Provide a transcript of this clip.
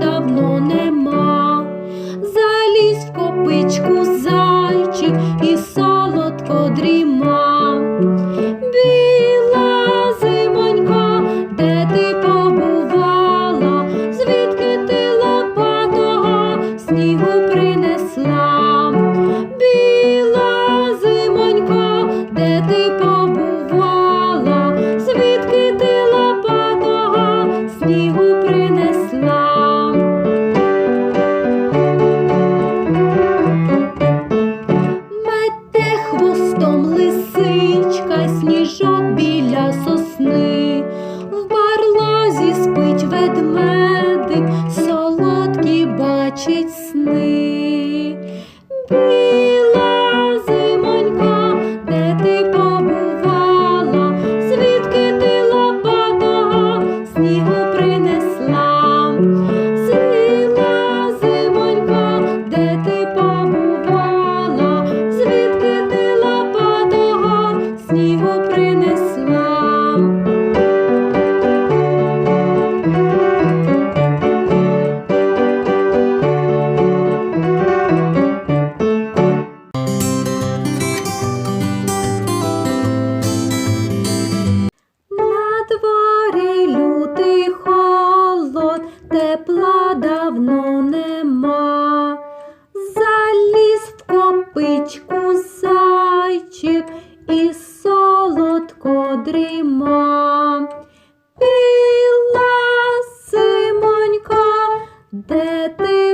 давно нема, заліз в копичку зайчик і солодко дріма. бачить сни. гілочку зайчик і солодко дрімав. пила симонька, де ти?